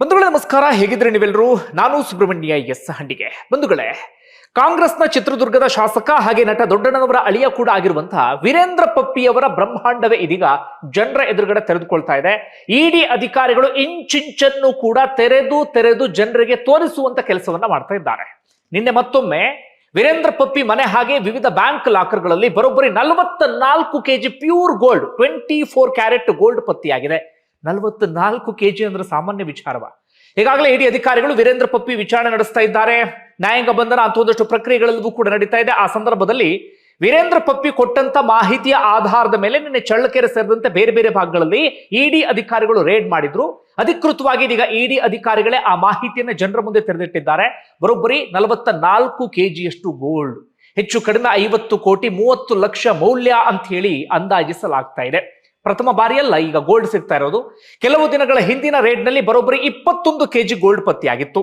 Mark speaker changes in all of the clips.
Speaker 1: ಬಂಧುಗಳೇ, ನಮಸ್ಕಾರ. ಹೇಗಿದ್ರೆ ನೀವೆಲ್ಲರೂ? ನಾನು ಸುಬ್ರಹ್ಮಣ್ಯ ಎಸ್ ಹಂಡಿಗೆ. ಬಂಧುಗಳೇ, ಕಾಂಗ್ರೆಸ್ನ ಚಿತ್ರದುರ್ಗದ ಶಾಸಕ ಹಾಗೆ ನಟ ದೊಡ್ಡಣ್ಣನವರ ಅಳಿಯ ಕೂಡ ಆಗಿರುವಂತಹ ವೀರೇಂದ್ರ ಪಪ್ಪಿಯವರ ಬ್ರಹ್ಮಾಂಡವೇ ಇದೀಗ ಜನರ ಎದುರುಗಡೆ ತೆರೆದುಕೊಳ್ತಾ ಇದೆ. ಇಡಿ ಅಧಿಕಾರಿಗಳು ಇಂಚಿಂಚನ್ನು ಕೂಡ ತೆರೆದು ತೆರೆದು ಜನರಿಗೆ ತೋರಿಸುವಂತ ಕೆಲಸವನ್ನ ಮಾಡ್ತಾ ಇದ್ದಾರೆ. ನಿನ್ನೆ ಮತ್ತೊಮ್ಮೆ ವೀರೇಂದ್ರ ಪಪ್ಪಿ ಮನೆ ಹಾಗೆ ವಿವಿಧ ಬ್ಯಾಂಕ್ ಲಾಕರ್ಗಳಲ್ಲಿ ಬರೋಬ್ಬರಿ ನಲವತ್ತ ನಾಲ್ಕು KG pure gold, twenty four carat gold ಪತ್ತೆಯಾಗಿದೆ. ನಲವತ್ತ ನಾಲ್ಕು ಕೆಜಿ ಅಂದ್ರೆ ಸಾಮಾನ್ಯ ವಿಚಾರವ. ಈಗಾಗಲೇ ಇಡಿ ಅಧಿಕಾರಿಗಳು ವೀರೇಂದ್ರ ಪಪ್ಪಿ ವಿಚಾರಣೆ ನಡೆಸ್ತಾ ಇದ್ದಾರೆ. ನ್ಯಾಯಾಂಗ ಬಂಧನ ಅಂತ ಒಂದಷ್ಟು ಪ್ರಕ್ರಿಯೆಗಳೆಲ್ಲವೂ ಕೂಡ ನಡೀತಾ ಇದೆ. ಆ ಸಂದರ್ಭದಲ್ಲಿ ವೀರೇಂದ್ರ ಪಪ್ಪಿ ಕೊಟ್ಟಂತ ಮಾಹಿತಿಯ ಆಧಾರದ ಮೇಲೆ ನಿನ್ನೆ ಚಳ್ಳಕೆರೆ ಸೇರಿದಂತೆ ಬೇರೆ ಬೇರೆ ಭಾಗಗಳಲ್ಲಿ ಇಡಿ ಅಧಿಕಾರಿಗಳು ರೇಡ್ ಮಾಡಿದ್ರು. ಅಧಿಕೃತವಾಗಿ ಇದೀಗ ಇಡಿ ಅಧಿಕಾರಿಗಳೇ ಆ ಮಾಹಿತಿಯನ್ನ ಜನರ ಮುಂದೆ ತೆರೆದಿಟ್ಟಿದ್ದಾರೆ. ಬರೋಬ್ಬರಿ ನಲವತ್ತ ನಾಲ್ಕು ಕೆಜಿಯಷ್ಟು ಗೋಲ್ಡ್ ಹೆಚ್ಚು ಕಡಿಮೆ ಐವತ್ತು ಕೋಟಿ ಮೂವತ್ತು ಲಕ್ಷ ಮೌಲ್ಯ ಅಂತ ಹೇಳಿ ಅಂದಾಜಿಸಲಾಗ್ತಾ ಇದೆ. ಪ್ರಥಮ ಬಾರಿಯಲ್ಲ ಈಗ ಗೋಲ್ಡ್ ಸಿಗ್ತಾ ಇರೋದು. ಕೆಲವು ದಿನಗಳ ಹಿಂದಿನ ರೇಟ್ನಲ್ಲಿ ಬರೋಬ್ಬರಿ ಇಪ್ಪತ್ತೊಂದು ಕೆಜಿ ಗೋಲ್ಡ್ ಪತ್ತೆಯಾಗಿತ್ತು.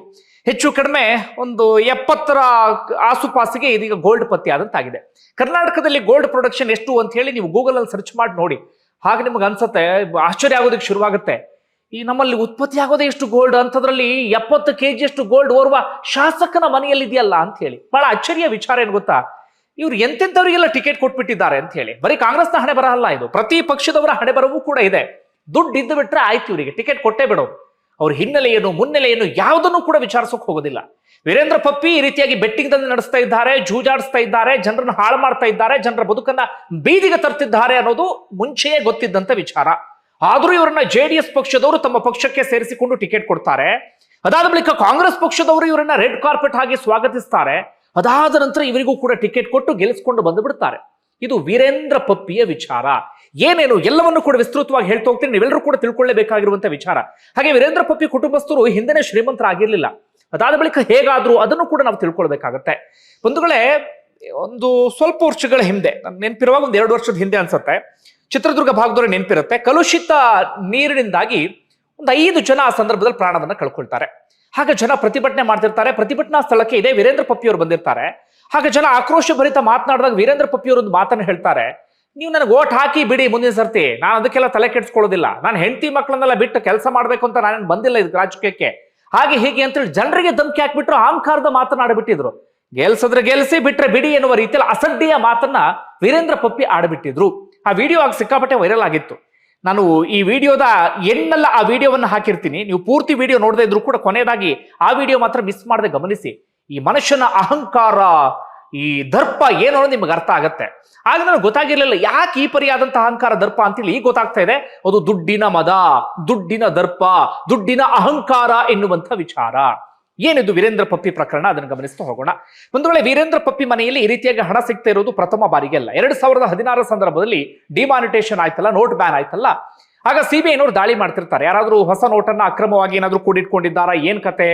Speaker 1: ಹೆಚ್ಚು ಕಡಿಮೆ ಒಂದು ಎಪ್ಪತ್ತರ ಆಸುಪಾಸಿಗೆ ಇದೀಗ ಗೋಲ್ಡ್ ಪತ್ತೆ ಆದಂತಾಗಿದೆ ಕರ್ನಾಟಕದಲ್ಲಿ ಗೋಲ್ಡ್ ಪ್ರೊಡಕ್ಷನ್ ಎಷ್ಟು ಅಂತ ಹೇಳಿ ನೀವು ಗೂಗಲ್ ಅಲ್ಲಿ ಸರ್ಚ್ ಮಾಡಿ ನೋಡಿ. ಹಾಗೆ ನಿಮ್ಗೆ ಅನ್ಸುತ್ತೆ, ಆಶ್ಚರ್ಯ ಆಗೋದಕ್ಕೆ ಶುರುವಾಗುತ್ತೆ. ಈ ನಮ್ಮಲ್ಲಿ ಉತ್ಪತ್ತಿ ಆಗೋದೇ ಎಷ್ಟು ಗೋಲ್ಡ್ ಅಂಥದ್ರಲ್ಲಿ ಎಪ್ಪತ್ತು ಕೆ ಜಿಯಷ್ಟು ಗೋಲ್ಡ್ ಓರ್ವ ಶಾಸಕನ ಮನೆಯಲ್ಲಿದೆಯಲ್ಲ ಅಂತ ಹೇಳಿ. ಬಹಳ ಅಚ್ಚರಿಯ ವಿಚಾರ ಏನು ಗೊತ್ತಾ? ಇವ್ರು ಎಂತೆಂಥವರಿಗೆಲ್ಲ ಟಿಕೆಟ್ ಕೊಟ್ಬಿಟ್ಟಿದ್ದಾರೆ ಅಂತ ಹೇಳಿ. ಬರೀ ಕಾಂಗ್ರೆಸ್ನ ಹಣೆ ಬರಲ್ಲ ಇದು. ಪ್ರತಿ ಪಕ್ಷದವರ ಹಣೆ ಬರವೂ ಕೂಡ ಇದೆ. ದುಡ್ಡು ಇದ್ದು ಬಿಟ್ರೆ ಆಯ್ತು ಇವರಿಗೆ. ಟಿಕೆಟ್ ಕೊಟ್ಟೇ ಬಿಡು. ಅವ್ರ ಹಿನ್ನೆಲೆ ಏನು ಯಾವುದನ್ನು ಕೂಡ ವಿಚಾರಿಸೋಕೆ ಹೋಗೋದಿಲ್ಲ. ವೀರೇಂದ್ರ ಪಪ್ಪಿ ಈ ರೀತಿಯಾಗಿ ಬೆಟ್ಟಿಂಗ್ ತಂದು ನಡೆಸ್ತಾ ಇದ್ದಾರೆ, ಜೂಜಾಡಿಸ್ತಾ ಇದ್ದಾರೆ, ಜನರನ್ನು ಹಾಳು ಮಾಡ್ತಾ ಇದ್ದಾರೆ, ಜನರ ಬದುಕನ್ನ ಬೀದಿಗೆ ತರ್ತಿದ್ದಾರೆ ಅನ್ನೋದು ಮುಂಚೆಯೇ ಗೊತ್ತಿದ್ದಂತ ವಿಚಾರ. ಆದರೂ ಇವರನ್ನ ಜೆ ಪಕ್ಷದವರು ತಮ್ಮ ಪಕ್ಷಕ್ಕೆ ಸೇರಿಸಿಕೊಂಡು ಟಿಕೆಟ್ ಕೊಡ್ತಾರೆ. ಅದಾದ ಬಳಿಕ ಕಾಂಗ್ರೆಸ್ ಪಕ್ಷದವರು ಇವರನ್ನ ರೆಡ್ ಕಾರ್ಪೆಟ್ ಆಗಿ ಸ್ವಾಗತಿಸ್ತಾರೆ. ಅದಾದ ನಂತರ ಇವರಿಗೂ ಕೂಡ ಟಿಕೆಟ್ ಕೊಟ್ಟು ಗೆಲ್ಲಿಸ್ಕೊಂಡು ಬಂದು ಬಿಡ್ತಾರೆ ಇದು ವೀರೇಂದ್ರ ಪಪ್ಪಿಯ ವಿಚಾರ. ಏನೇನು ಎಲ್ಲವನ್ನು ಕೂಡ ವಿಸ್ತೃತವಾಗಿ ಹೇಳ್ತಾ ಹೋಗ್ತೀನಿ, ನೀವೆಲ್ಲರೂ ಕೂಡ ತಿಳ್ಕೊಳ್ಳಬೇಕಾಗಿರುವಂತಹ ವಿಚಾರ. ಹಾಗೆ ವೀರೇಂದ್ರ ಪಪ್ಪಿ ಕುಟುಂಬಸ್ಥರು ಹಿಂದೆನೇ ಶ್ರೀಮಂತರಾಗಿರ್ಲಿಲ್ಲ. ಅದಾದ ಬಳಿಕ ಹೇಗಾದರೂ ಅದನ್ನು ಕೂಡ ನಾವು ತಿಳ್ಕೊಳ್ಬೇಕಾಗತ್ತೆ. ಬಂಧುಗಳೇ, ಒಂದು ಸ್ವಲ್ಪ ವರ್ಷಗಳ ಹಿಂದೆ, ನನ್ ನೆನಪಿರುವಾಗ ಒಂದು ಎರಡು ವರ್ಷದ ಹಿಂದೆ ಅನ್ಸುತ್ತೆ, ಚಿತ್ರದುರ್ಗ ಭಾಗದವ್ರೆ ನೆನಪಿರುತ್ತೆ, ಕಲುಷಿತ ನೀರಿನಿಂದಾಗಿ ಒಂದು ಐದು ಜನ ಆ ಸಂದರ್ಭದಲ್ಲಿ ಪ್ರಾಣವನ್ನು ಕಳ್ಕೊಳ್ತಾರೆ. ಹಾಗೆ ಜನ ಪ್ರತಿಭಟನೆ ಮಾಡ್ತಿರ್ತಾರೆ. ಪ್ರತಿಭಟನಾ ಸ್ಥಳಕ್ಕೆ ಇದೇ ವೀರೇಂದ್ರ ಪಪ್ಪಿಯವರು ಬಂದಿರ್ತಾರೆ. ಹಾಗೆ ಜನ ಆಕ್ರೋಶ ಭರಿತ ಮಾತನಾಡಿದಾಗ ವೀರೇಂದ್ರ ಪಪ್ಪಿಯವರು ಒಂದು ಮಾತನ್ನು ಹೇಳ್ತಾರೆ. ನೀವು ನನಗೆ ಓಟ್ ಹಾಕಿ ಬಿಡಿ ಮುಂದಿನ ಸರ್ತಿ. ನಾನು ಅದಕ್ಕೆಲ್ಲ ತಲೆ ಕೆಡಿಸ್ಕೊಳ್ಳೋದಿಲ್ಲ. ನಾನು ಹೆಂಡತಿ ಮಕ್ಕಳನ್ನೆಲ್ಲ ಬಿಟ್ಟು ಕೆಲಸ ಮಾಡಬೇಕು ಅಂತ ನಾನೇನು ಬಂದಿಲ್ಲ ಇದು ರಾಜಕೀಯಕ್ಕೆ. ಹಾಗೆ ಹೀಗೆ ಅಂತೇಳಿ ಜನರಿಗೆ ಧಮಕಿ ಹಾಕ್ಬಿಟ್ರು ಅಹಂಕಾರದ ಮಾತನಾಡಿಬಿಟ್ಟಿದ್ರು. ಗೆಲ್ಸಿದ್ರೆ ಗೆಲ್ಸಿ, ಬಿಟ್ರೆ ಬಿಡಿ ಎನ್ನುವ ರೀತಿಯಲ್ಲಿ ಅಸಡ್ಡಿಯ ಮಾತನ್ನ ವೀರೇಂದ್ರ ಪಪ್ಪಿ ಆಡಿಬಿಟ್ಟಿದ್ರು. ಆ ವಿಡಿಯೋ ಆಗಿ ಸಿಕ್ಕಾಪಟ್ಟೆ ವೈರಲ್ ಆಗಿತ್ತು. ನಾನು ಈ ವಿಡಿಯೋದ ಎನ್ನೆಲ್ಲ ಆ ವಿಡಿಯೋವನ್ನು ಹಾಕಿರ್ತೀನಿ. ನೀವು ಪೂರ್ತಿ ವಿಡಿಯೋ ನೋಡದೇ ಇದ್ರು ಕೂಡ ಕೊನೆಯದಾಗಿ ಆ ವಿಡಿಯೋ ಮಾತ್ರ ಮಿಸ್ ಮಾಡದೆ ಗಮನಿಸಿ. ಈ ಮನುಷ್ಯನ ಅಹಂಕಾರ, ಈ ದರ್ಪ ಏನು ಅನ್ನೋದು ನಿಮ್ಗೆ ಅರ್ಥ ಆಗತ್ತೆ. ಆಗ ನನಗೆ ಗೊತ್ತಾಗಿರ್ಲಿಲ್ಲ ಯಾಕೆ ಈ ಪರಿಯಾದಂತಹ ಅಹಂಕಾರ, ದರ್ಪ ಅಂತೇಳಿ ಈಗ ಗೊತ್ತಾಗ್ತಾ ಇದೆ. ಅದು ದುಡ್ಡಿನ ಮದ, ದುಡ್ಡಿನ ದರ್ಪ, ದುಡ್ಡಿನ ಅಹಂಕಾರ ಎನ್ನುವಂಥ ವಿಚಾರ. ಏನಿದು ವೀರೇಂದ್ರ ಪಪ್ಪಿ ಪ್ರಕರಣ? ಅದನ್ನು ಗಮನಿಸ್ತಾ ಹೋಗೋಣ. ಒಂದು ವೇಳೆ ವೀರೇಂದ್ರ ಪಪ್ಪಿ ಮನೆಯಲ್ಲಿ ಈ ರೀತಿಯಾಗಿ ಹಣ ಸಿಗ್ತಾ ಇರೋದು ಪ್ರಥಮ ಬಾರಿಗೆ ಅಲ್ಲ. ಎರಡ್ ಸಾವಿರದ ಹದಿನಾರರ ಸಂದರ್ಭದಲ್ಲಿ ಡಿಮಾನಿಟೇಷನ್ ಆಯ್ತಲ್ಲ, ನೋಟ್ ಬ್ಯಾನ್ ಆಯ್ತಲ್ಲ. ಆಗ ಸಿಬಿಐನವರು ದಾಳಿ ಮಾಡ್ತಿರ್ತಾರೆ. ಯಾರಾದರೂ ಹೊಸ ನೋಟನ್ನು ಅಕ್ರಮವಾಗಿ ಏನಾದರೂ ಕೂಡಿಟ್ಕೊಂಡಿದ್ದಾರಾ? ಏನ್ ಕತೆ?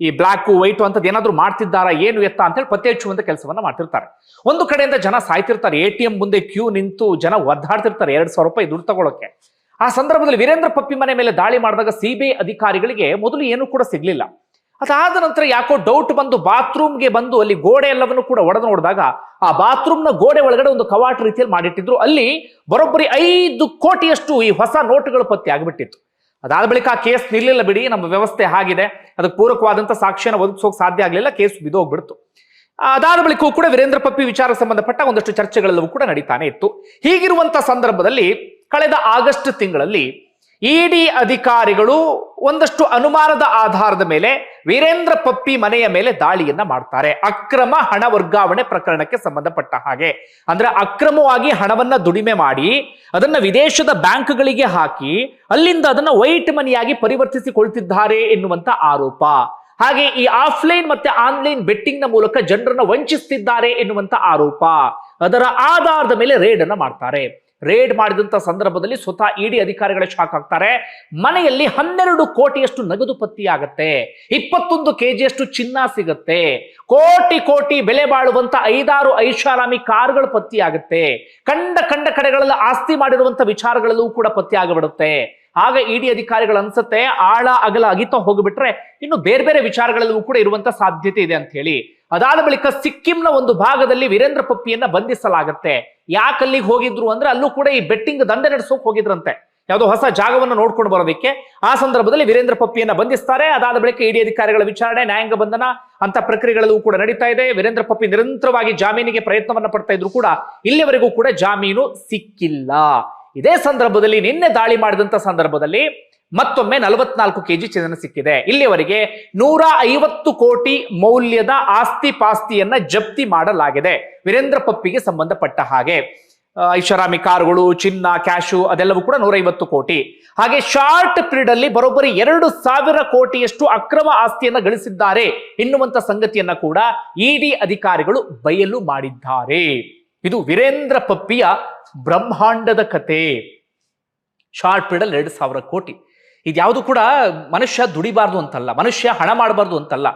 Speaker 1: ಈ ಬ್ಲ್ಯಾಕು ವೈಟು ಅಂತದ್ದು ಏನಾದರೂ ಮಾಡ್ತಿದ್ದಾರಾ? ಏನು ಎತ್ತ ಅಂತೇಳಿ ಪತ್ತೆ ಹಚ್ಚುವಂಥ ಕೆಲಸವನ್ನ ಮಾಡ್ತಿರ್ತಾರೆ. ಒಂದು ಕಡೆಯಿಂದ ಜನ ಸಾಯ್ತಿರ್ತಾರೆ. ಎ ಟಿ ಎಂ ಮುಂದೆ ಕ್ಯೂ ನಿಂತು ಜನ ಒದ್ದಾಡ್ತಿರ್ತಾರೆ. ಎರಡು ಸಾವಿರ ರೂಪಾಯಿ ದುಡ್ಡು ತಗೊಳಕ್ಕೆ. ಆ ಸಂದರ್ಭದಲ್ಲಿ ವೀರೇಂದ್ರ ಪಪ್ಪಿ ಮನೆ ಮೇಲೆ ದಾಳಿ ಮಾಡಿದಾಗ ಸಿಬಿಐ ಅಧಿಕಾರಿಗಳಿಗೆ ಮೊದಲು ಏನು ಕೂಡ ಸಿಗ್ಲಿಲ್ಲ. ಅದಾದ ನಂತರ ಯಾಕೋ ಡೌಟ್ ಬಂದು ಬಾತ್ರೂಮ್ಗೆ ಬಂದು ಅಲ್ಲಿ ಗೋಡೆ ಎಲ್ಲವನ್ನು ಕೂಡ ಒಡೆದು ನೋಡಿದಾಗ ಆ ಬಾತ್ರೂಮ್ನ ಗೋಡೆ ಒಳಗಡೆ ಒಂದು ಕವಾಟ ರೀತಿಯಲ್ಲಿ ಮಾಡಿಟ್ಟಿದ್ರು. ಅಲ್ಲಿ ಬರೋಬ್ಬರಿ ಐದು ಕೋಟಿಯಷ್ಟು ಈ ಹೊಸ ನೋಟುಗಳು ಪತ್ತೆ ಆಗಿಬಿಟ್ಟಿತ್ತು. ಅದಾದ ಬಳಿಕ ಆ ಕೇಸ್ ನಿಲ್ಲಿಲ್ಲ ಬಿಡಿ, ನಮ್ಮ ವ್ಯವಸ್ಥೆ ಆಗಿದೆ. ಅದಕ್ಕೆ ಪೂರಕವಾದಂತ ಸಾಕ್ಷ್ಯನ ಒದಗಿಸೋಕೆ ಸಾಧ್ಯ ಆಗಲಿಲ್ಲ, ಕೇಸ್ ಬಿದೋಗ್ಬಿಡ್ತು. ಅದಾದ ಬಳಿಕವೂ ಕೂಡ ವೀರೇಂದ್ರ ಪಪ್ಪಿ ವಿಚಾರ ಸಂಬಂಧಪಟ್ಟ ಒಂದಷ್ಟು ಚರ್ಚೆಗಳೆಲ್ಲವೂ ಕೂಡ ನಡೀತಾನೆ ಇತ್ತು. ಹೀಗಿರುವಂತಹ ಸಂದರ್ಭದಲ್ಲಿ ಕಳೆದ ಆಗಸ್ಟ್ ತಿಂಗಳಲ್ಲಿ ಇಡಿ ಅಧಿಕಾರಿಗಳು ಒಂದಷ್ಟು ಅನುಮಾನದ ಆಧಾರದ ಮೇಲೆ ವೀರೇಂದ್ರ ಪಪ್ಪಿ ಮನೆಯ ಮೇಲೆ ದಾಳಿಯನ್ನ ಮಾಡ್ತಾರೆ. ಅಕ್ರಮ ಹಣ ವರ್ಗಾವಣೆ ಪ್ರಕರಣಕ್ಕೆ ಸಂಬಂಧಪಟ್ಟ ಹಾಗೆ. ಅಂದ್ರೆ ಅಕ್ರಮವಾಗಿ ಹಣವನ್ನ ದುಡಿಮೆ ಮಾಡಿ ಅದನ್ನ ವಿದೇಶದ ಬ್ಯಾಂಕ್ಗಳಿಗೆ ಹಾಕಿ ಅಲ್ಲಿಂದ ಅದನ್ನ ವೈಟ್ ಮನಿಯಾಗಿ ಪರಿವರ್ತಿಸಿಕೊಳ್ತಿದ್ದಾರೆ ಎನ್ನುವಂತ ಆರೋಪ. ಹಾಗೆ ಈ ಆಫ್ಲೈನ್ ಮತ್ತೆ ಆನ್ಲೈನ್ ಬೆಟ್ಟಿಂಗ್ನ ಮೂಲಕ ಜನರನ್ನ ವಂಚಿಸುತ್ತಿದ್ದಾರೆ ಎನ್ನುವಂತ ಆರೋಪ. ಅದರ ಆಧಾರದ ಮೇಲೆ ರೇಡ್ ಅನ್ನ ಮಾಡ್ತಾರೆ. ರೇಡ್ ಮಾಡಿದಂತ ಸಂದರ್ಭದಲ್ಲಿ ಸ್ವತಃ ಇಡಿ ಅಧಿಕಾರಿಗಳೇ ಶಾಕ್ ಆಗ್ತಾರೆ. ಮನೆಯಲ್ಲಿ ಹನ್ನೆರಡು ಕೋಟಿಯಷ್ಟು ನಗದು ಪತ್ತೆಯಾಗತ್ತೆ ಇಪ್ಪತ್ತೊಂದು ಕೆಜಿಯಷ್ಟು ಚಿನ್ನ ಸಿಗತ್ತೆ. ಕೋಟಿ ಕೋಟಿ ಬೆಲೆ ಬಾಳುವಂತ ಐದಾರು ಐಷಾರಾಮಿ ಕಾರ್ಗಳು ಆಗುತ್ತೆ. ಕಂಡ ಕಂಡ ಕಡೆಗಳಲ್ಲಿ ಆಸ್ತಿ ಮಾಡಿರುವಂತ ವಿಚಾರಗಳಲ್ಲೂ ಕೂಡ ಪತ್ತೆ ಆಗಿಬಿಡುತ್ತೆ. ಆಗ ಇಡಿ ಅಧಿಕಾರಿಗಳು ಅನ್ಸುತ್ತೆ, ಆಳ ಅಗಲ ಅಗಿತ ಹೋಗ್ಬಿಟ್ರೆ ಇನ್ನು ಬೇರೆ ಬೇರೆ ವಿಚಾರಗಳಲ್ಲೂ ಕೂಡ ಇರುವಂತ ಸಾಧ್ಯತೆ ಇದೆ ಅಂತ ಹೇಳಿ. ಅದಾದ ಬಳಿಕ ಸಿಕ್ಕಿಂನ ಒಂದು ಭಾಗದಲ್ಲಿ ವೀರೇಂದ್ರ ಪಪ್ಪಿಯನ್ನ ಬಂಧಿಸಲಾಗತ್ತೆ. ಯಾಕೆ ಅಲ್ಲಿಗೆ ಹೋಗಿದ್ರು ಅಂದ್ರೆ ಅಲ್ಲೂ ಕೂಡ ಈ ಬೆಟ್ಟಿಂಗ್ ದಂಧೆ ನಡೆಸೋಕೆ ಹೋಗಿದ್ರಂತೆ. ಯಾವುದೋ ಹೊಸ ಜಾಗವನ್ನು ನೋಡ್ಕೊಂಡು ಬರೋದಕ್ಕೆ. ಆ ಸಂದರ್ಭದಲ್ಲಿ ವೀರೇಂದ್ರ ಪಪ್ಪಿಯನ್ನ ಬಂಧಿಸ್ತಾರೆ. ಅದಾದ ಬಳಿಕ ಇಡಿ ಅಧಿಕಾರಿಗಳ ವಿಚಾರಣೆ, ನ್ಯಾಯಾಂಗ ಬಂಧನ, ಅಂತ ಪ್ರಕ್ರಿಯೆಗಳಲ್ಲೂ ಕೂಡ ನಡೀತಾ ಇದೆ. ವೀರೇಂದ್ರ ಪಪ್ಪಿ ನಿರಂತರವಾಗಿ ಜಾಮೀನಿಗೆ ಪ್ರಯತ್ನವನ್ನ ಪಡ್ತಾ ಇದ್ರು ಕೂಡ ಇಲ್ಲಿವರೆಗೂ ಕೂಡ ಜಾಮೀನು ಸಿಕ್ಕಿಲ್ಲ. ಇದೇ ಸಂದರ್ಭದಲ್ಲಿ ನಿನ್ನೆ ದಾಳಿ ಮಾಡಿದಂತ ಸಂದರ್ಭದಲ್ಲಿ ಮತ್ತೊಮ್ಮೆ ನಲವತ್ನಾಲ್ಕು ಕೆಜಿ ಚಿನ್ನ ಸಿಕ್ಕಿದೆ. ಇಲ್ಲಿವರೆಗೆ ನೂರ ಐವತ್ತು ಕೋಟಿ ಮೌಲ್ಯದ ಆಸ್ತಿ ಪಾಸ್ತಿಯನ್ನ ಜಪ್ತಿ ಮಾಡಲಾಗಿದೆ. ವೀರೇಂದ್ರ ಪಪ್ಪಿಗೆ ಸಂಬಂಧಪಟ್ಟ ಹಾಗೆ. ಐಷಾರಾಮಿ ಕಾರುಗಳು, ಚಿನ್ನ, ಕ್ಯಾಶು ಅದೆಲ್ಲವೂ ಕೂಡ ನೂರೈವತ್ತು ಕೋಟಿ. ಹಾಗೆ ಶಾರ್ಟ್ ಪೀರಿಯಡ್ ಅಲ್ಲಿ ಬರೋಬ್ಬರಿ ಎರಡು ಸಾವಿರ ಕೋಟಿಯಷ್ಟು ಅಕ್ರಮ ಆಸ್ತಿಯನ್ನ ಗಳಿಸಿದ್ದಾರೆ ಎನ್ನುವಂತ ಸಂಗತಿಯನ್ನ ಕೂಡ ಇಡಿ ಅಧಿಕಾರಿಗಳು ಬಯಲು ಮಾಡಿದ್ದಾರೆ. ಇದು ವೀರೇಂದ್ರ ಪಪ್ಪಿಯ ಬ್ರಹ್ಮಾಂಡದ ಕತೆ. ಶಾರ್ಟ್ ಪೀರಿಯಡ್ ಎರಡು ಸಾವಿರ ಕೋಟಿ. ಇದ್ಯಾವುದು ಕೂಡ ಮನುಷ್ಯ ದುಡಿಬಾರ್ದು ಅಂತಲ್ಲ, ಮನುಷ್ಯ ಹಣ ಮಾಡಬಾರ್ದು ಅಂತಲ್ಲ.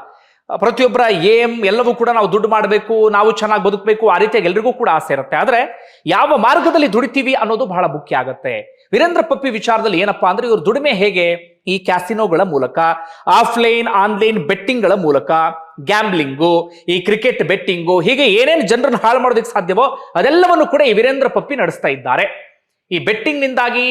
Speaker 1: ಪ್ರತಿಯೊಬ್ಬರ ಏಮ್ ಎಲ್ಲವೂ ಕೂಡ ನಾವು ದುಡ್ಡು ಮಾಡಬೇಕು, ನಾವು ಚೆನ್ನಾಗಿ ಬದುಕಬೇಕು, ಆ ರೀತಿಯಾಗಿ ಎಲ್ರಿಗೂ ಕೂಡ ಆಸೆ ಇರುತ್ತೆ. ಆದರೆ ಯಾವ ಮಾರ್ಗದಲ್ಲಿ ದುಡಿತೀವಿ ಅನ್ನೋದು ಬಹಳ ಮುಖ್ಯ ಆಗುತ್ತೆ. ವೀರೇಂದ್ರ ಪಪ್ಪಿ ವಿಚಾರದಲ್ಲಿ ಏನಪ್ಪಾ ಅಂದ್ರೆ ಇವರು ದುಡಿಮೆ ಹೇಗೆ? ಈ ಕ್ಯಾಸಿನೋಗಳ ಮೂಲಕ, ಆಫ್ಲೈನ್, ಆನ್ಲೈನ್ ಬೆಟ್ಟಿಂಗ್ಗಳ ಮೂಲಕ, ಗ್ಯಾಂಬ್ಲಿಂಗು, ಈ ಕ್ರಿಕೆಟ್ ಬೆಟ್ಟಿಂಗು, ಹೀಗೆ ಏನೇನು ಜನರನ್ನು ಹಾಳು ಮಾಡೋದಕ್ಕೆ ಸಾಧ್ಯವೋ ಅದೆಲ್ಲವನ್ನು ಕೂಡ ಈ ವೀರೇಂದ್ರ ಪಪ್ಪಿ ನಡೆಸ್ತಾ ಇದ್ದಾರೆ. ಈ ಬೆಟ್ಟಿಂಗ್ ನಿಂದಾಗಿ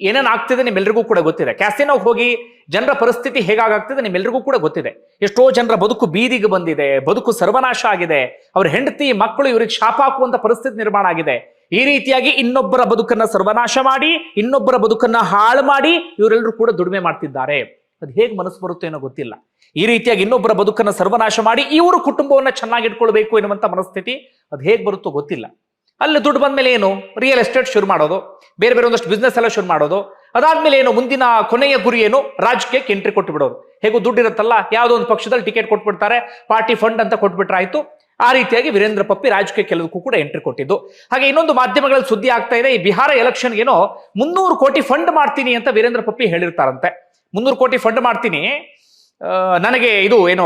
Speaker 1: ಏನೇನು ಆಗ್ತಿದೆ ನಿಮ್ಮೆಲ್ಲರಿಗೂ ಕೂಡ ಗೊತ್ತಿದೆ. ಕ್ಯಾಸಿನೋಗೆ ಹೋಗಿ ಜನರ ಪರಿಸ್ಥಿತಿ ಹೇಗಾಗ್ತಿದೆ ನಿಮ್ಮೆಲ್ಲರಿಗೂ ಕೂಡ ಗೊತ್ತಿದೆ. ಎಷ್ಟೋ ಜನರ ಬದುಕು ಬೀದಿಗೆ ಬಂದಿದೆ, ಬದುಕು ಸರ್ವನಾಶ ಆಗಿದೆ. ಅವ್ರ ಹೆಂಡತಿ, ಮಕ್ಕಳು ಇವ್ರಿಗೆ ಶಾಪ ಹಾಕುವಂತ ಪರಿಸ್ಥಿತಿ ನಿರ್ಮಾಣ ಆಗಿದೆ. ಈ ರೀತಿಯಾಗಿ ಇನ್ನೊಬ್ಬರ ಬದುಕನ್ನ ಸರ್ವನಾಶ ಮಾಡಿ, ಇನ್ನೊಬ್ಬರ ಬದುಕನ್ನ ಹಾಳು ಮಾಡಿ ಇವರೆಲ್ಲರೂ ಕೂಡ ದುಡಿಮೆ ಮಾಡ್ತಿದ್ದಾರೆ. ಅದು ಹೇಗೆ ಮನಸ್ಸು ಬರುತ್ತೆ ಏನೋ ಗೊತ್ತಿಲ್ಲ. ಈ ರೀತಿಯಾಗಿ ಇನ್ನೊಬ್ಬರ ಬದುಕನ್ನ ಸರ್ವನಾಶ ಮಾಡಿ ಇವರು ಕುಟುಂಬವನ್ನ ಚೆನ್ನಾಗಿ ಇಟ್ಕೊಳ್ಬೇಕು ಎನ್ನುವಂಥ ಮನಸ್ಥಿತಿ ಅದು ಹೇಗೆ ಬರುತ್ತೋ ಗೊತ್ತಿಲ್ಲ. ಅಲ್ಲಿ ದುಡ್ಡು ಬಂದ್ಮೇಲೆ ಏನು? ರಿಯಲ್ ಎಸ್ಟೇಟ್ ಶುರು ಮಾಡೋದು, ಬೇರೆ ಬೇರೆ ಒಂದಷ್ಟು ಬಿಸ್ನೆಸ್ ಎಲ್ಲ ಶುರು ಮಾಡೋದು, ಅದಾದ್ಮೇಲೆ ಏನು? ಮುಂದಿನ ಕೊನೆಯ ಗುರಿ ಏನು? ರಾಜಕೀಯಕ್ಕೆ ಎಂಟ್ರಿ ಕೊಟ್ಟು ಬಿಡೋದು. ಹೇಗೂ ದುಡ್ಡು ಇರುತ್ತಲ್ಲ, ಯಾವುದೋ ಒಂದು ಪಕ್ಷದಲ್ಲಿ ಟಿಕೆಟ್ ಕೊಟ್ಬಿಡ್ತಾರೆ ಪಾರ್ಟಿ ಫಂಡ್ ಅಂತ ಕೊಟ್ಬಿಟ್ರೆ ಆಯ್ತು. ಆ ರೀತಿಯಾಗಿ ವೀರೇಂದ್ರ ಪಪ್ಪಿ ರಾಜಕೀಯ ಕೆಲವಕ್ಕೂ ಕೂಡ ಎಂಟ್ರಿ ಕೊಟ್ಟಿದ್ದು. ಹಾಗೆ ಇನ್ನೊಂದು ಮಾಧ್ಯಮಗಳಲ್ಲಿ ಸುದ್ದಿ ಆಗ್ತಾ ಇದೆ, ಈ ಬಿಹಾರ ಎಲೆಕ್ಷನ್ ಏನೋ ಮುನ್ನೂರು ಕೋಟಿ ಫಂಡ್ ಮಾಡ್ತೀನಿ ಅಂತ ವೀರೇಂದ್ರ ಪಪ್ಪಿ ಹೇಳಿರ್ತಾರಂತೆ. ಮುನ್ನೂರು ಕೋಟಿ ಫಂಡ್ ಮಾಡ್ತೀನಿ ನನಗೆ ಇದು ಏನು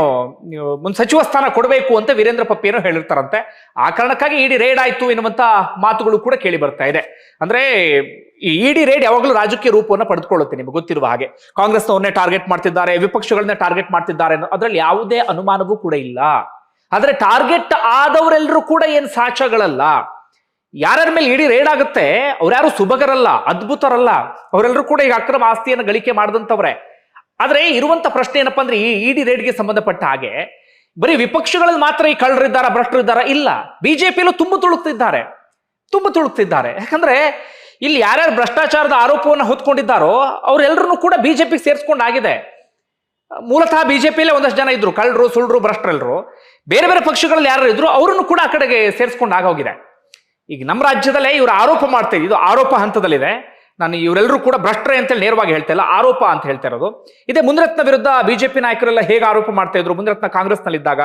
Speaker 1: ಒಂದು ಸಚಿವ ಸ್ಥಾನ ಕೊಡಬೇಕು ಅಂತ ವೀರೇಂದ್ರ ಪಪ್ಪಿ ಏನೋ ಹೇಳಿರ್ತಾರಂತೆ. ಆ ಕಾರಣಕ್ಕಾಗಿ ಇಡಿ ರೇಡ್ ಆಯ್ತು ಎನ್ನುವಂತ ಮಾತುಗಳು ಕೂಡ ಕೇಳಿ ಬರ್ತಾ ಇದೆ. ಅಂದ್ರೆ, ಈ ಇಡಿ ರೇಡ್ ಯಾವಾಗಲೂ ರಾಜಕೀಯ ರೂಪವನ್ನು ಪಡೆದುಕೊಳ್ಳುತ್ತೆ ನಿಮಗೆ ಗೊತ್ತಿರುವ ಹಾಗೆ. ಕಾಂಗ್ರೆಸ್ನವನ್ನೇ ಟಾರ್ಗೆಟ್ ಮಾಡ್ತಿದ್ದಾರೆ, ವಿಪಕ್ಷಗಳನ್ನೇ ಟಾರ್ಗೆಟ್ ಮಾಡ್ತಿದ್ದಾರೆ ಅದ್ರಲ್ಲಿ ಯಾವುದೇ ಅನುಮಾನವೂ ಕೂಡ ಇಲ್ಲ. ಆದ್ರೆ ಟಾರ್ಗೆಟ್ ಆದವರೆಲ್ಲರೂ ಕೂಡ ಏನು ಸಾಚಗಳಲ್ಲ ಯಾರ್ಯಾರ ಮೇಲೆ ಇಡೀ ರೇಡ್ ಆಗುತ್ತೆ, ಅವ್ರ್ಯಾರು ಸುಭಗರಲ್ಲ, ಅದ್ಭುತರಲ್ಲ ಅವರೆಲ್ಲರೂ ಕೂಡ ಈಗ ಅಕ್ರಮ ಆಸ್ತಿಯನ್ನು ಗಳಿಕೆ ಮಾಡಿದಂಥವ್ರೆ ಆದರೆ ಇರುವಂತ ಪ್ರಶ್ನೆ ಏನಪ್ಪಾ ಅಂದ್ರೆ ಈ ಇಡಿ ರೇಡ್ಗೆ ಸಂಬಂಧಪಟ್ಟ ಹಾಗೆ, ಬರೀ ವಿಪಕ್ಷಗಳಲ್ಲಿ ಮಾತ್ರ ಈ ಕಳ್ಳರಿದ್ದಾರ, ಭ್ರಷ್ಟರಿದ್ದಾರ ಇಲ್ಲ. ಬಿಜೆಪಿಯಲ್ಲೂ ತುಂಬ ತುಳುಕ್ತಿದ್ದಾರೆ. ತುಂಬ ತುಳುಕ್ತಿದ್ದಾರೆ. ಯಾಕಂದ್ರೆ ಇಲ್ಲಿ ಯಾರ್ಯಾರು ಭ್ರಷ್ಟಾಚಾರದ ಆರೋಪವನ್ನು ಹೊತ್ಕೊಂಡಿದ್ದಾರೋ ಅವರೆಲ್ಲರೂ ಕೂಡ ಬಿಜೆಪಿಗೆ ಸೇರಿಸ್ಕೊಂಡಾಗಿದೆ. ಮೂಲತಃ ಬಿಜೆಪಿಯಲ್ಲೇ ಒಂದಷ್ಟು ಜನ ಇದ್ರು, ಕಳ್ಳರು ಸುಳ್ಳರು ಭ್ರಷ್ಟರೆಲ್ಲರು ಬೇರೆ ಬೇರೆ ಪಕ್ಷಗಳಲ್ಲಿ ಯಾರು ಇದ್ರು ಅವರನ್ನು ಕೂಡ ಆ ಕಡೆಗೆ ಸೇರಿಸ್ಕೊಂಡು ಆಗೋಗಿದೆ. ಈಗ ನಮ್ಮ ರಾಜ್ಯದಲ್ಲೇ ಇವರು ಆರೋಪ ಮಾಡ್ತಾ ಇದು ಆರೋಪ ಹಂತದಲ್ಲಿದೆ. ನಾನು ಇವರೆಲ್ಲರೂ ಕೂಡ ಭ್ರಷ್ಟರೇ ಅಂತೇಳಿ ನೇರವಾಗಿ ಹೇಳ್ತಾ ಇಲ್ಲ, ಆರೋಪ ಅಂತ ಹೇಳ್ತಾ ಇರೋದು. ಇದೇ ಮುನಿರತ್ನ ವಿರುದ್ಧ ಬಿಜೆಪಿ ನಾಯಕರೆಲ್ಲ ಹೇಗೆ ಆರೋಪ ಮಾಡ್ತಾ ಇದ್ರು? ಮುನಿರತ್ನ ಕಾಂಗ್ರೆಸ್ನಲ್ಲಿದ್ದಾಗ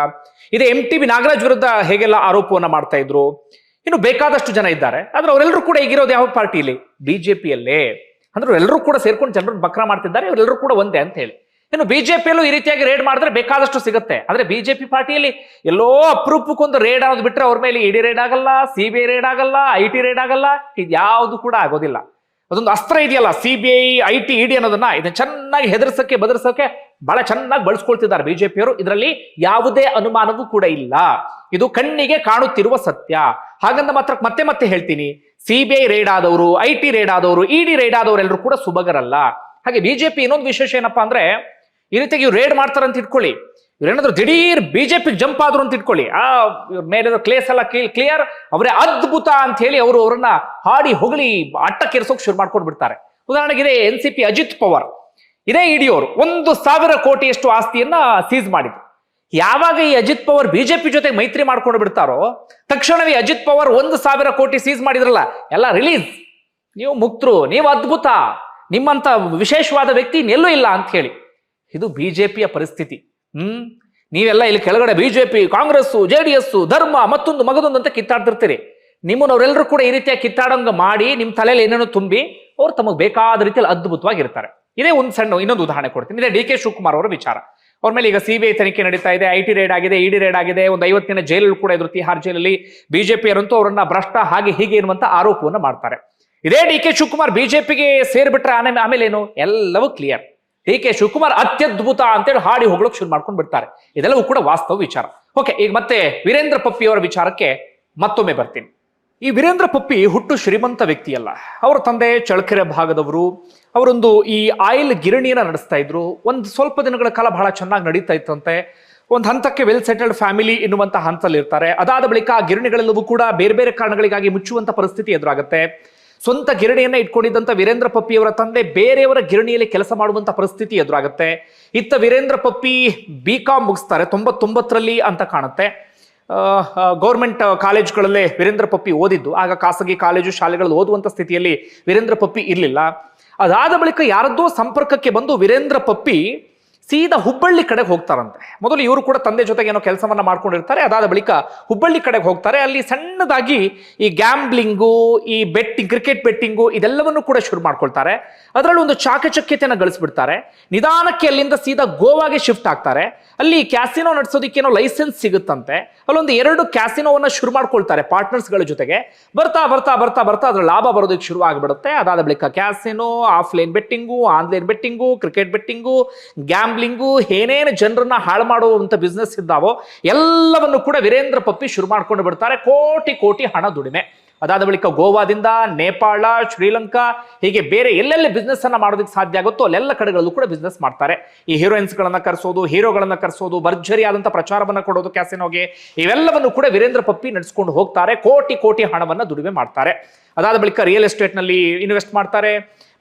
Speaker 1: ಇದೇ ಎಂ ಟಿ ಬಿ ನಾಗರಾಜ್ ವಿರುದ್ಧ ಹೇಗೆಲ್ಲ ಆರೋಪವನ್ನ ಮಾಡ್ತಾ ಇದ್ರು? ಇನ್ನು ಬೇಕಾದಷ್ಟು ಜನ ಇದ್ದಾರೆ. ಆದ್ರೆ ಅವರೆಲ್ಲರೂ ಕೂಡ ಈಗಿರೋದು ಯಾವ ಪಾರ್ಟಿಯಲ್ಲಿ ಬಿಜೆಪಿಯಲ್ಲೇ. ಅಂದ್ರೆ ಎಲ್ಲರೂ ಕೂಡ ಸೇರ್ಕೊಂಡು ಜನರನ್ನು ಬಕ್ರ ಮಾಡ್ತಿದ್ದಾರೆ ಇವರೆಲ್ಲರೂ ಕೂಡ ಒಂದೇ ಅಂತ ಹೇಳಿ. ಇನ್ನು ಬಿಜೆಪಿಯಲ್ಲೂ ಈ ರೀತಿಯಾಗಿ ರೇಡ್ ಮಾಡಿದ್ರೆ ಬೇಕಾದಷ್ಟು ಸಿಗುತ್ತೆ. ಆದ್ರೆ ಬಿಜೆಪಿ ಪಾರ್ಟಿಯಲ್ಲಿ ಎಲ್ಲೋ ಅಪರೂಪಕ್ಕೊಂದು ರೇಡ್ ಅನ್ನೋದು ಬಿಟ್ರೆ ಅವ್ರ ಮೇಲೆ ಇಡಿ ರೇಡ್ ಆಗಲ್ಲ, ಸಿ ಬಿ ಐ ರೇಡ್ ಆಗಲ್ಲ, ಐ ಟಿ ರೇಡ್ ಆಗಲ್ಲ, ಇದು ಯಾವುದು ಕೂಡ ಆಗೋದಿಲ್ಲ. ಅದೊಂದು ಅಸ್ತ್ರ ಇದೆಯಲ್ಲ, C B I I T ED ಅನ್ನೋದನ್ನ ಇದನ್ನ ಚೆನ್ನಾಗಿ ಹೆದರ್ಸಕ್ಕೆ ಬದರ್ಸೋಕೆ ಬಹಳ ಚೆನ್ನಾಗಿ ಬಳಸ್ಕೊಳ್ತಿದ್ದಾರೆ ಬಿಜೆಪಿಯವರು. ಇದರಲ್ಲಿ ಯಾವುದೇ ಅನುಮಾನವೂ ಕೂಡ ಇಲ್ಲ. ಇದು ಕಣ್ಣಿಗೆ ಕಾಣುತ್ತಿರುವ ಸತ್ಯ. ಹಾಗಂದ ಮಾತ್ರ ಮತ್ತೆ ಮತ್ತೆ ಹೇಳ್ತೀನಿ. ಸಿ ಬಿ ಐ ರೇಡ್ ಆದವರು, ಐ ಟಿ ರೇಡ್ ಆದವರು ಇಡಿ ರೇಡ್ ಆದವರೆಲ್ಲರೂ ಕೂಡ ಸುಭಗರಲ್ಲ. ಹಾಗೆ ಬಿಜೆಪಿ ಇನ್ನೊಂದು ವಿಶೇಷ ಏನಪ್ಪಾ ಅಂದ್ರೆ ಈ ರೀತಿಯಾಗಿ ಇವ್ರು ರೇಡ್ ಮಾಡ್ತಾರೆ ಅಂತ ಇಟ್ಕೊಳ್ಳಿ. ಇವ್ರೇನಾದ್ರು ದಿಢೀರ್ ಬಿಜೆಪಿ ಜಂಪ್ ಆದ್ರು ಅಂತ ಇಟ್ಕೊಳ್ಳಿ. ಆ, ಇವ್ರ ಮೇಲೆ ಕ್ಲೇಸ್ ಎಲ್ಲ ಕ್ಲಿಯರ್ ಅವರೇ ಅದ್ಭುತ ಅಂತ ಹೇಳಿ ಅವರು ಅವರನ್ನ ಹಾಡಿ ಹೊಗಳಿ ಅಟ್ಟಕ್ಕೇರಿಸೋಕೆ ಶುರು ಮಾಡ್ಕೊಂಡು ಬಿಡ್ತಾರೆ ಉದಾಹರಣೆಗೆ ಇದೇ N C P Ajit Pawar. ಇದೇ ಇಡಿಯೋರು ಒಂದು ಸಾವಿರ ಕೋಟಿಯಷ್ಟು ಆಸ್ತಿಯನ್ನ ಸೀಸ್ ಮಾಡಿದ್ರು. ಯಾವಾಗ ಈ ಅಜಿತ್ ಪವಾರ್ ಬಿಜೆಪಿ ಜೊತೆ ಮೈತ್ರಿ ಮಾಡ್ಕೊಂಡು ಬಿಡ್ತಾರೋ, ತಕ್ಷಣವೇ ಅಜಿತ್ ಪವಾರ್ ಒಂದು ಸಾವಿರ ಕೋಟಿ ಸೀಸ್ ಮಾಡಿದ್ರಲ್ಲ, ಎಲ್ಲ ರಿಲೀಸ್ ನೀವು ಮುಕ್ತರು, ನೀವು ಅದ್ಭುತ. ನಿಮ್ಮಂತ ವಿಶೇಷವಾದ ವ್ಯಕ್ತಿ ನೆಲ್ಲೂ ಇಲ್ಲ ಅಂತ ಹೇಳಿ. ಇದು ಬಿಜೆಪಿಯ ಪರಿಸ್ಥಿತಿ. ಹ್ಮ್? ನೀವೆಲ್ಲ ಇಲ್ಲಿ ಕೆಳಗಡೆ BJP Congress J D S ಧರ್ಮ, ಮತ್ತೊಂದು ಮಗದೊಂದು ಅಂತ ಕಿತ್ತಾಡ್ತಿರ್ತೀರಿ. ನಿಮ್ಮನ್ನವರೆಲ್ಲರೂ ಕೂಡ ಈ ರೀತಿಯ ಕಿತ್ತಾಡಂಗ ಮಾಡಿ ನಿಮ್ಮ ತಲೆಯಲ್ಲಿ ಏನೇನೋ ತುಂಬಿ ಅವ್ರು ತಮಗೆ ಬೇಕಾದ ರೀತಿಯಲ್ಲಿ ಅದ್ಭುತವಾಗಿರ್ತಾರೆ. ಇದೇ ಒಂದು ಸಣ್ಣ ಇನ್ನೊಂದು ಉದಾಹರಣೆ ಕೊಡ್ತೀನಿ. ಇದೇ ಡಿ ಕೆ ಶಿವಕುಮಾರ್ ಅವರ ವಿಚಾರ. ಅವ್ರ ಮೇಲೆ ಈಗ ಸಿಬಿಐ ತನಿಖೆ ನಡೀತಾ ಇದೆ, ಐ ಟಿ ರೇಡ್ ಆಗಿದೆ ಇಡಿ ರೇಡ್ ಆಗಿದೆ, ಒಂದು ಐವತ್ತು ದಿನ ಜೈಲಲ್ಲಿ ಕೂಡ ಇದ್ರು ತಿಹಾರ್ ಜೈಲಲ್ಲಿ. ಬಿಜೆಪಿಯರಂತೂ ಅವರನ್ನ ಭ್ರಷ್ಟ ಹಾಗೆ ಹೀಗೆ ಇರುವಂತ ಆರೋಪವನ್ನು ಮಾಡ್ತಾರೆ. ಇದೇ ಡಿ ಕೆ ಶಿವಕುಮಾರ್ ಬಿಜೆಪಿಗೆ ಸೇರ್ಬಿಟ್ರೆ ಆಮೇಲೆ ಏನು ಎಲ್ಲವೂ ಕ್ಲಿಯರ್ ಡಿ ಕೆ ಶಿವಕುಮಾರ್ ಅತ್ಯದ್ಭುತ ಅಂತೇಳಿ ಹಾಡಿ ಹೋಗ್ಲಿಕ್ಕೆ ಶುರು ಮಾಡ್ಕೊಂಡು ಬಿಡ್ತಾರೆ. ಇದೆಲ್ಲವೂ ಕೂಡ ವಾಸ್ತವ ವಿಚಾರ. ಓಕೆ, ಈಗ ಮತ್ತೆ ವೀರೇಂದ್ರ ಪಪ್ಪಿ ಅವರ ವಿಚಾರಕ್ಕೆ ಮತ್ತೊಮ್ಮೆ ಬರ್ತೀನಿ. ಈ ವೀರೇಂದ್ರ ಪಪ್ಪಿ ಹುಟ್ಟು ಶ್ರೀಮಂತ ವ್ಯಕ್ತಿಯಲ್ಲ. ಅವರ ತಂದೆ ಚಳಕೆರೆ ಭಾಗದವರು, ಅವರೊಂದು ಈ ಆಯಿಲ್ ಗಿರಣಿಯನ್ನ ನಡೆಸ್ತಾ ಇದ್ರು. ಒಂದು ಸ್ವಲ್ಪ ದಿನಗಳ ಕಾಲ ಬಹಳ ಚೆನ್ನಾಗಿ ನಡೀತಾ ಇತ್ತಂತೆ. ಒಂದು ಹಂತಕ್ಕೆ ವೆಲ್ ಸೆಟಲ್ಡ್ ಫ್ಯಾಮಿಲಿ ಎನ್ನುವಂತಹ ಹಂತದಲ್ಲಿ ಇರ್ತಾರೆ ಅದಾದ ಬಳಿಕ ಆ ಗಿರಣಿಗಳೆಲ್ಲವೂ ಕೂಡ ಬೇರೆ ಬೇರೆ ಕಾರಣಗಳಿಗಾಗಿ ಮುಚ್ಚುವಂತ ಪರಿಸ್ಥಿತಿ ಎದುರಾಗುತ್ತೆ. ಸ್ವಂತ ಗಿರಣಿಯನ್ನ ಇಟ್ಕೊಂಡಿದ್ದಂತ ವೀರೇಂದ್ರ ಪಪ್ಪಿ ಅವರ ತಂದೆ ಬೇರೆಯವರ ಗಿರಣಿಯಲ್ಲಿ ಕೆಲಸ ಮಾಡುವಂತ ಪರಿಸ್ಥಿತಿ ಎದುರಾಗುತ್ತೆ. ಇತ್ತ ವೀರೇಂದ್ರ ಪಪ್ಪಿ ಬಿ ಕಾಮ್ ಮುಗಿಸ್ತಾರೆ, ತೊಂಬತ್ತೊಂಬತ್ತರಲ್ಲಿ ಅಂತ ಕಾಣುತ್ತೆ. ಗೌರ್ಮೆಂಟ್ ಕಾಲೇಜ್ಗಳಲ್ಲೇ ವೀರೇಂದ್ರ ಪಪ್ಪಿ ಓದಿದ್ದು. ಆಗ ಖಾಸಗಿ ಕಾಲೇಜು ಶಾಲೆಗಳಲ್ಲಿ ಓದುವಂಥ ಸ್ಥಿತಿಯಲ್ಲಿ ವೀರೇಂದ್ರ ಪಪ್ಪಿ ಇರಲಿಲ್ಲ. ಅದಾದ ಬಳಿಕ ಯಾರದ್ದೋ ಸಂಪರ್ಕಕ್ಕೆ ಬಂದು ವೀರೇಂದ್ರ ಪಪ್ಪಿ ಸೀದಾ ಹುಬ್ಬಳ್ಳಿ ಕಡೆಗೆ ಹೋಗ್ತಾರಂತೆ. ಮೊದಲು ಇವರು ಕೂಡ ತಂದೆ ಜೊತೆಗೆ ಏನೋ ಕೆಲಸವನ್ನ ಮಾಡ್ಕೊಂಡಿರ್ತಾರೆ. ಅದಾದ ಬಳಿಕ ಹುಬ್ಬಳ್ಳಿ ಕಡೆಗೆ ಹೋಗ್ತಾರೆ. ಅಲ್ಲಿ ಸಣ್ಣದಾಗಿ ಈ ಗ್ಯಾಂಬ್ಲಿಂಗು, ಈ ಬೆಟ್ಟಿಂಗ್, ಕ್ರಿಕೆಟ್ ಬೆಟ್ಟಿಂಗು ಇದೆಲ್ಲವನ್ನು ಕೂಡ ಶುರು ಮಾಡ್ಕೊಳ್ತಾರೆ. ಅದರಲ್ಲಿ ಒಂದು ಚಾಕಚಕ್ಯತೆಯನ್ನು ಗಳಿಸ್ಬಿಡ್ತಾರೆ. ನಿಧಾನಕ್ಕೆ ಅಲ್ಲಿಂದ ಸೀದಾ ಗೋವಾಗೆ ಶಿಫ್ಟ್ ಆಗ್ತಾರೆ. ಅಲ್ಲಿ ಕ್ಯಾಸಿನೋ ನಡೆಸೋದಕ್ಕೇನೋ ಲೈಸೆನ್ಸ್ ಸಿಗುತ್ತಂತೆ. ಅಲ್ಲೊಂದು ಎರಡು ಕ್ಯಾಸಿನೋವನ್ನ ಶುರು ಮಾಡ್ಕೊಳ್ತಾರೆ ಪಾರ್ಟ್ನರ್ಸ್ಗಳ ಜೊತೆಗೆ. ಬರ್ತಾ ಬರ್ತಾ ಬರ್ತಾ ಬರ್ತಾ ಅದರ ಲಾಭ ಬರೋದಕ್ಕೆ ಶುರು ಆಗಿಬಿಡುತ್ತೆ. ಅದಾದ ಬಳಿಕ casino, offline betting, online betting, cricket betting, gambling ಏನೇನು ಜನರನ್ನ ಹಾಳು ಮಾಡುವಂತ ಬಿಸ್ನೆಸ್ ಇದ್ದಾವೋ ಎಲ್ಲವನ್ನು ಕೂಡ ವೀರೇಂದ್ರ ಪಪ್ಪಿ ಶುರು ಮಾಡ್ಕೊಂಡು ಬಿಡ್ತಾರೆ. ಕೋಟಿ ಕೋಟಿ ಹಣ ದುಡಿಮೆ. ಅದಾದ ಬಳಿಕ ಗೋವಾದಿಂದ ನೇಪಾಳ, ಶ್ರೀಲಂಕಾ, ಹೀಗೆ ಬೇರೆ ಎಲ್ಲೆಲ್ಲಿ ಬಿಸ್ನೆಸ್ ಅನ್ನ ಮಾಡೋದಕ್ಕೆ ಸಾಧ್ಯ ಆಗುತ್ತೋ ಅಲ್ಲೆಲ್ಲ ಕಡೆಗಳಲ್ಲೂ ಕೂಡ ಬಿಸ್ನೆಸ್ ಮಾಡ್ತಾರೆ. ಈ ಹೀರೋಯಿನ್ಸ್ ಗಳನ್ನ ಕರೆಸೋದು ಹೀರೋಗಳನ್ನ ಕರೆಸೋದು ಭರ್ಜರಿ ಆದಂತ ಪ್ರಚಾರವನ್ನು ಕೊಡೋದು ಕ್ಯಾಸಿನೋಗೆ, ಇವೆಲ್ಲವನ್ನು ಕೂಡ ವೀರೇಂದ್ರ ಪಪ್ಪಿ ನಡೆಸ್ಕೊಂಡು ಹೋಗ್ತಾರೆ. ಕೋಟಿ ಕೋಟಿ ಹಣವನ್ನು ದುಡಿಮೆ ಮಾಡ್ತಾರೆ. ಅದಾದ ಬಳಿಕ ರಿಯಲ್ ಎಸ್ಟೇಟ್ನಲ್ಲಿ ಇನ್ವೆಸ್ಟ್ ಮಾಡ್ತಾರೆ.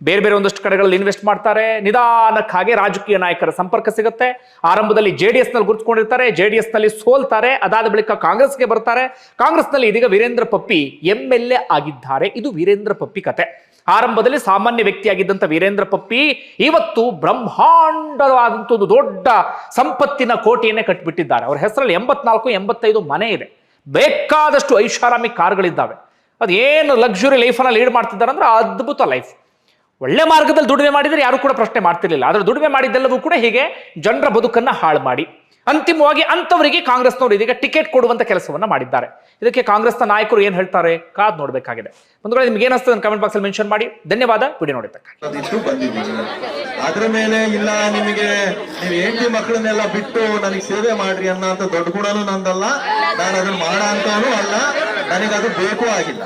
Speaker 1: ಬೇರೆ ಬೇರೆ ಒಂದಷ್ಟು ಕಡೆಗಳಲ್ಲಿ ಇನ್ವೆಸ್ಟ್ ಮಾಡ್ತಾರೆ. ನಿಧಾನಕ್ಕಾಗಿ ರಾಜಕೀಯ ನಾಯಕರ ಸಂಪರ್ಕ ಸಿಗುತ್ತೆ. ಆರಂಭದಲ್ಲಿ ಜೆ ಡಿ ಎಸ್ನಲ್ಲಿ ಗುರುತಿಸ್ಕೊಂಡಿರ್ತಾರೆ. ಜೆ ಡಿ ಎಸ್ನಲ್ಲಿ ಸೋಲ್ತಾರೆ. ಅದಾದ ಬಳಿಕ ಕಾಂಗ್ರೆಸ್ಗೆ ಬರ್ತಾರೆ. ಕಾಂಗ್ರೆಸ್ನಲ್ಲಿ ಇದೀಗ Virendra Puppy M L A ಆಗಿದ್ದಾರೆ. ಇದು ವೀರೇಂದ್ರ ಪಪ್ಪಿ ಕತೆ. ಆರಂಭದಲ್ಲಿ ಸಾಮಾನ್ಯ ವ್ಯಕ್ತಿಯಾಗಿದ್ದಂಥ ವೀರೇಂದ್ರ ಪಪ್ಪಿ ಇವತ್ತು ಬ್ರಹ್ಮಾಂಡವಾದಂಥ ಒಂದು ದೊಡ್ಡ ಸಂಪತ್ತಿನ ಕೋಟೆಯನ್ನೇ ಕಟ್ಟಿಬಿಟ್ಟಿದ್ದಾರೆ ಅವ್ರ ಹೆಸರಲ್ಲಿ ಎಂಬತ್ನಾಲ್ಕು, ಎಂಬತ್ತೈದು ಮನೆ ಇದೆ. ಬೇಕಾದಷ್ಟು ಐಷಾರಾಮಿ ಕಾರ್ಗಳಿದ್ದಾವೆ. ಅದೇನು ಲಕ್ಸುರಿ ಲೈಫನ್ನು ಲೀಡ್ ಮಾಡ್ತಿದ್ದಾರೆ ಅಂದ್ರೆ ಅದ್ಭುತ ಲೈಫ್ ಒಳ್ಳೆ ಮಾರ್ಗದಲ್ಲಿ ದುಡಿಮೆ ಮಾಡಿದರೆ ಯಾರು ಕೂಡ ಪ್ರಶ್ನೆ ಮಾಡ್ತಿರ್ಲಿಲ್ಲ. ಆದರೆ ದುಡಿಮೆ ಮಾಡಿದ್ದೆಲ್ಲವೂ ಕೂಡ ಹೀಗೆ ಜನರ ಬದುಕನ್ನ ಹಾಳು ಮಾಡಿ. ಅಂತಿಮವಾಗಿ ಅಂಥವರಿಗೆ ಕಾಂಗ್ರೆಸ್ನವರು ಇದೀಗ ಟಿಕೆಟ್ ಕೊಡುವಂತ ಕೆಲಸವನ್ನ ಮಾಡಿದ್ದಾರೆ. ಇದಕ್ಕೆ ಕಾಂಗ್ರೆಸ್ನ ನಾಯಕರು ಏನು ಹೇಳ್ತಾರೆ? ಕಾದ್ ನೋಡಬೇಕಾಗಿದೆ. ಒಂದು ನಿಮ್ಗೆ ಏನಿಸ್ತದೆ ಕಮೆಂಟ್ ಬಾಕ್ಸಲ್ಲಿ ಮೆನ್ಷನ್ ಮಾಡಿ. ಧನ್ಯವಾದ. ವಿಡಿಯೋ ನೋಡಿದ್ದಕ್ಕೆ
Speaker 2: ಅದ್ರ ಮೇಲೆ ಇಲ್ಲ, ನಿಮಗೆ ನೀವು ಹೆಂಡತಿ ಮಕ್ಕಳನ್ನೆಲ್ಲ ಬಿಟ್ಟು ನನಗೆ ಸೇವೆ ಮಾಡ್ರಿ ಅನ್ನೋ ದೊಡ್ಡ ಗುಣನೂ ನಂದಲ್ಲ. ನಾನು ಅದನ್ನ ಮಾಡ ಅಂತವೂ ಅಲ್ಲ. ನನಗೆ ಅದು ಬೇಕು ಆಗಿಲ್ಲ.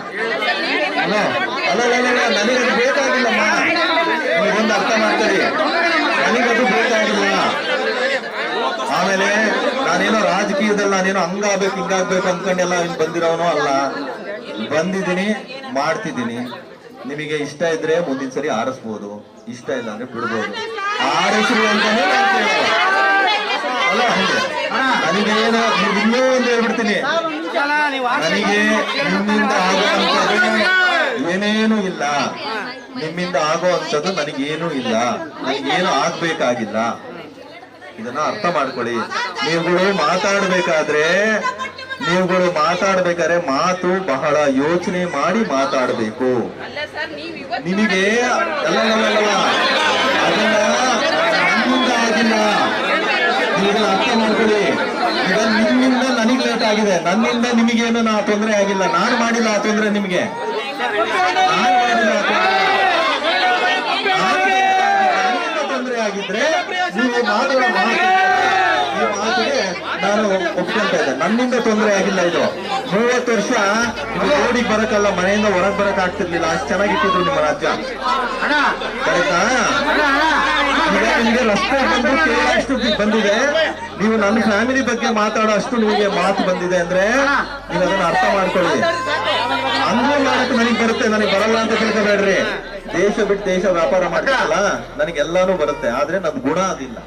Speaker 2: ಅಲ್ಲ ನನಗೆ ಬೇಕಾಗಿಲ್ಲಮ್ಮ ನೀವೊಂದು ಅರ್ಥ ಮಾಡ್ತೀರಿ ನನಗದು ಬೇಕಾಗಿಲ್ಲ. ಆಮೇಲೆ ನಾನೇನೋ ರಾಜಕೀಯದಲ್ಲಿ ನಾನೇನೋ ಹಂಗಾಗ್ಬೇಕು, ಹಿಂಗಾಗ್ಬೇಕು ಅಂದ್ಕೊಂಡೆಲ್ಲ ಇನ್ ಬಂದಿರೋನು ಅಲ್ಲ. ಬಂದಿದ್ದೀನಿ, ಮಾಡ್ತಿದ್ದೀನಿ. ನಿಮಗೆ ಇಷ್ಟ ಇದ್ರೆ ಮುಂದಿನ ಸರಿ ಆರಿಸ್ಬೋದು. ಇಷ್ಟ ಇಲ್ಲ ಅಂದ್ರೆ ಬಿಡ್ಬೋದು. ಆರಿಸ್ರಿ ಅಂತ. ಅಲ್ಲ, ಹಂಗೆ. ನನಗೇನು ನೀವು ಇನ್ನೂ ಒಂದು ಹೇಳ್ಬಿಡ್ತೀನಿ. ನನಗೆ ನಿಮ್ಮಿಂದ ಆಗುವಂಥದ್ದು ಏನೇನು ಇಲ್ಲ. ನಿಮ್ಮಿಂದ ಆಗುವಂಥದ್ದು ನನಗೇನು ಇಲ್ಲ. ನನಗೇನು ಆಗ್ಬೇಕಾಗಿಲ್ಲ. ಇದನ್ನ ಅರ್ಥ ಮಾಡ್ಕೊಳ್ಳಿ. ನೀವುಗಳು ಮಾತಾಡ್ಬೇಕಾದ್ರೆ ನೀವುಗಳು ಮಾತಾಡ್ಬೇಕಾದ್ರೆ ಮಾತು ಬಹಳ ಯೋಚನೆ ಮಾಡಿ ಮಾತಾಡಬೇಕು. ನಿಮಗೆ. ಅದನ್ನ ನನ್ನಿಂದ ಆಗಿಲ್ಲ. ಅರ್ಥ ಮಾಡ್ಕೊಳ್ಳಿ. ಈಗ ನಿಮ್ಮಿಂದ ನನಗೆ ಲೇಟ್ ಆಗಿದೆ. ನನ್ನಿಂದ ನಿಮಗೇನು ನಾ ತೊಂದರೆ ಆಗಿಲ್ಲ. ನಾನು ಮಾಡಿಲ್ಲ ಆ ತೊಂದರೆ ನಿಮಗೆ. ತೊಂದ್ರೆ. ಆಗಿದ್ರೆ ನೀವು ಮಾತಾಡೋ ಮಾತು ಈ ಮಾತಿಗೆ ನಾನು ಒಪ್ಕೊಂತ ಇದ್ದೆ. ನನ್ನಿಂದ ತೊಂದರೆ ಆಗಿಲ್ಲ ಇದು. ಮೂವತ್ತು ವರ್ಷ ರೋಡಿಗೆ ಬರಕಲ್ಲ ಮನೆಯಿಂದ ಹೊರಗೆ ಬರಕ್ ಆಗ್ತಿರ್ಲಿಲ್ಲ. ಅಷ್ಟು ಚೆನ್ನಾಗಿಟ್ಟಿದ್ರು ನಿಮ್ಮ ರಾಜ್ಯ. ನಿಮಗೆ ರಸ್ತೆ ಬಂದು ಕೇಳಷ್ಟು ಬಂದಿದೆ. ನೀವು ನನ್ನ ಫ್ಯಾಮಿಲಿ ಬಗ್ಗೆ ಮಾತಾಡೋ ಅಷ್ಟು ನಿಮಗೆ ಮಾತು ಬಂದಿದೆ ಅಂದ್ರೆ ನೀವು ಅದನ್ನ ಅರ್ಥ ಮಾಡ್ಕೊಳ್ಳಿ. ಅಂದ್ರೆ ಮಾಡಕ್ಕೆ ನನಗೆ ಬರುತ್ತೆ ನನಗೆ ಬರಲ್ಲ ಅಂತ ತಿಳ್ಕೊಬೇಡ್ರಿ. ದೇಶ ಬಿಟ್ಟು ದೇಶ ವ್ಯಾಪಾರ ಮಾಡ್ತಾರಲ್ಲ ನನಗೆಲ್ಲಾನು ಬರುತ್ತೆ ಆದ್ರೆ ನನ್ ಗುಣ ಅದಿಲ್ಲ.